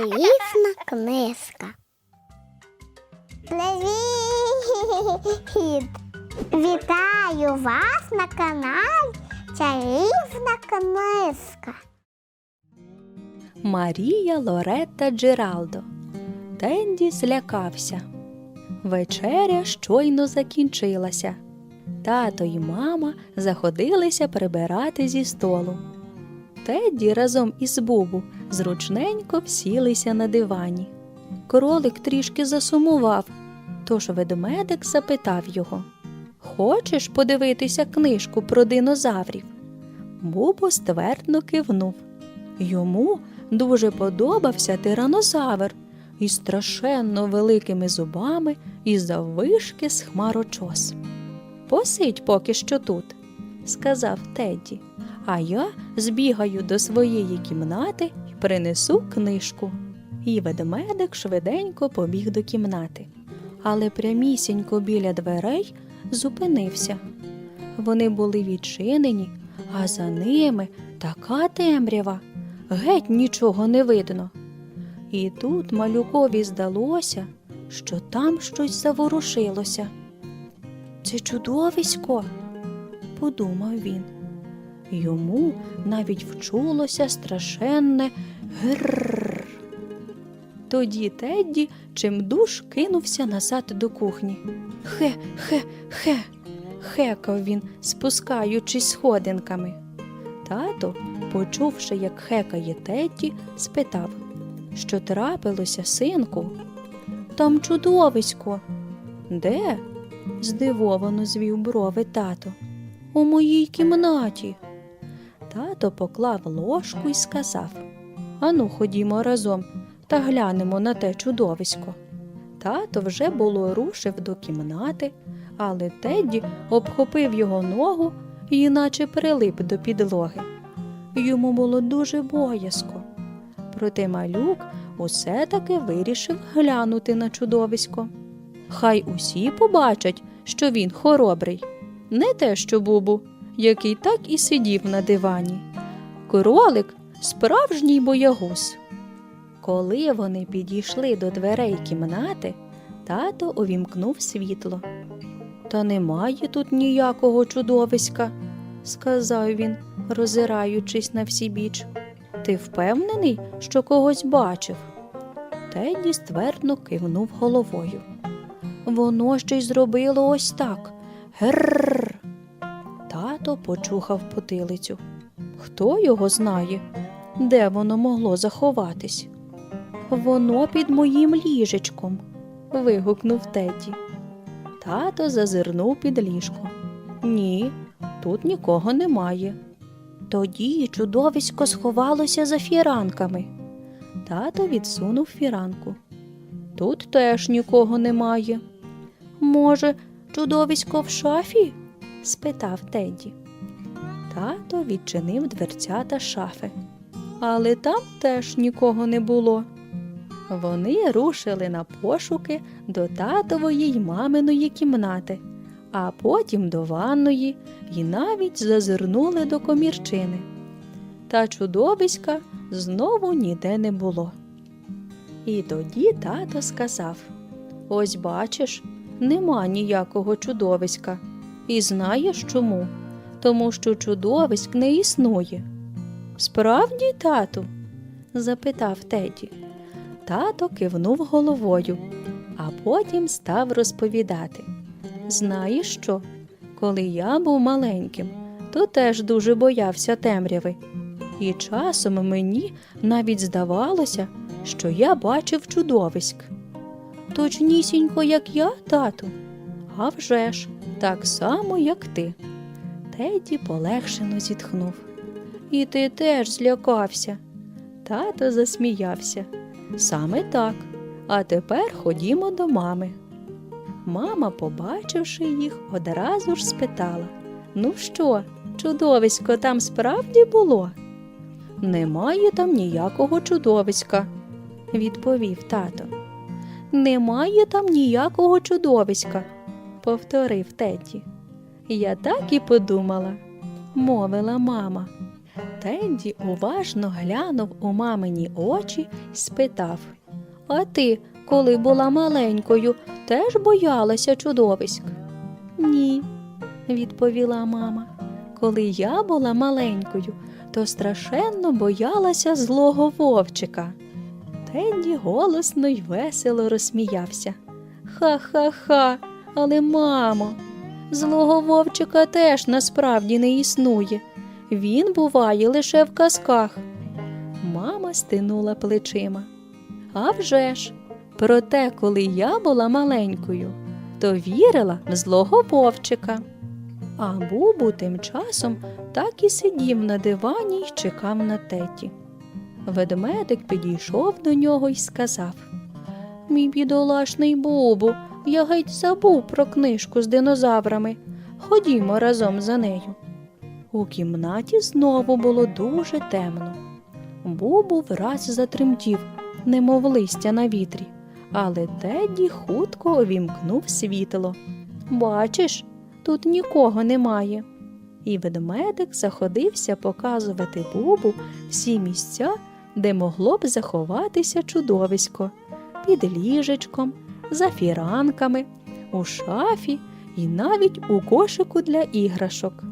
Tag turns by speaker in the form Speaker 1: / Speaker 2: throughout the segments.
Speaker 1: Чарівна книжка. Привіт! Вітаю вас на каналі Чарівна книжка.
Speaker 2: Марія Лоретта Джералдо. Тенді злякався. Вечеря щойно закінчилася. Тато і мама заходилися прибирати зі столу. Тедді разом із Бубу зручненько всілися на дивані. Кролик трішки засумував, тож ведмедик запитав його Хочеш подивитися книжку про динозаврів? Бубо ствердно кивнув. Йому дуже подобався тиранозавр із страшенно великими зубами і заввишки з хмарочос. Посидь поки що тут, сказав Тедді, а я збігаю до своєї кімнати і принесу книжку. І ведмедик швиденько побіг до кімнати, але прямісінько біля дверей зупинився. Вони були відчинені, а за ними така темрява, геть нічого не видно. І тут малюкові здалося, що там щось заворушилося. Це чудовисько, подумав він. Йому навіть вчулося страшенне грррр. Тоді Тедді чимдуж кинувся назад до кухні. Хе, хе, хе, хекав він, спускаючись сходинками. Тато, почувши, як хекає Тедді, спитав, що трапилося, синку? Там чудовисько. Де? здивовано звів брови тато. У моїй кімнаті. Тато поклав ложку і сказав Ану, ходімо разом та глянемо на те чудовисько. Тато вже було рушив до кімнати, але Тедді обхопив його ногу і наче прилип до підлоги. Йому було дуже боязко. Проте малюк усе таки вирішив глянути на чудовисько. Хай усі побачать, що він хоробрий, не те, що бубу, який так і сидів на дивані. Кролик справжній боягуз. Коли вони підійшли до дверей кімнати, тато увімкнув світло. Та немає тут ніякого чудовиська, сказав він, роззираючись на всі біч. Ти впевнений, що когось бачив? Тедді ствердно кивнув головою. Воно ще й зробило ось так. Грррр. Тато почухав потилицю. Хто його знає, де воно могло заховатись? Воно під моїм ліжечком. вигукнув Тедді. Тато зазирнув під ліжко. Ні, тут нікого немає. Тоді чудовисько сховалося за фіранками. Тато відсунув фіранку. Тут теж нікого немає. Може, чудовисько в шафі? Спитав Тедді. Тато відчинив дверцята шафи, але там теж нікого не було. Вони рушили на пошуки до татової й маминої кімнати, а потім до ванної і навіть зазирнули до комірчини. Та чудовиська знову ніде не було. І тоді тато сказав Ось бачиш, нема ніякого чудовиська. І знаєш чому? Тому що чудовиськ не існує. Справді, тату? запитав Теді. Тато кивнув головою, а потім став розповідати. Знаєш що? Коли я був маленьким, то теж дуже боявся темряви. І часом мені навіть здавалося, що я бачив чудовиськ. Точнісінько, як я, тату. А так само, як ти. Теді полегшено зітхнув. І ти теж злякався. Тато засміявся. Саме так. А тепер ходімо до мами. Мама, побачивши їх, одразу ж спитала Ну що, чудовисько там справді було? Немає там ніякого чудовиська, відповів тато. Немає там ніякого чудовиська, повторив Теді. Я так і подумала, мовила мама. Тенді уважно глянув у мамині очі й спитав: А ти, коли була маленькою, теж боялася чудовиськ? Ні, відповіла мама. Коли я була маленькою, то страшенно боялася злого вовчика. Тенді голосно й весело розсміявся. Ха-ха-ха, але мамо, злого вовчика теж насправді не існує. Він буває лише в казках. Мама стинула плечима. А вже ж, проте, коли я була маленькою, то вірила в злого вовчика. А Бубу тим часом так і сидів на дивані й чекав на теті. Ведмедик підійшов до нього й сказав Мій бідолашний Бубу, я геть забув про книжку з динозаврами. Ходімо разом за нею. У кімнаті знову було дуже темно. Бубу враз затремтів, немов листя на вітрі, але Тедді хутко увімкнув світло. Бачиш, тут нікого немає. І ведмедик заходився показувати Бубу всі місця, де могло б заховатися чудовисько під ліжечком, за фіранками, у шафі і навіть у кошику для іграшок.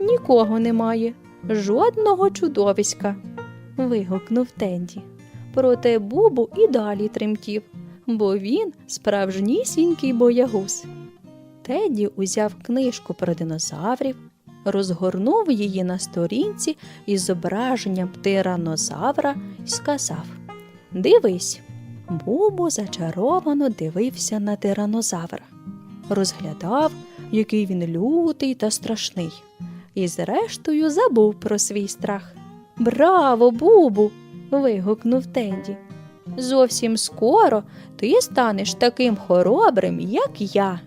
Speaker 2: Нікого немає, жодного чудовиська. вигукнув Тенді. Проте Бубу і далі тремтів, бо він справжнісінький боягуз. Теді узяв книжку про динозаврів, розгорнув її на сторінці із зображенням тиранозавра і сказав: Дивись. Бубу зачаровано дивився на тиранозавра, розглядав, який він лютий та страшний, і зрештою забув про свій страх. Браво, Бубу! вигукнув Тенді. Зовсім скоро ти станеш таким хоробрим, як я.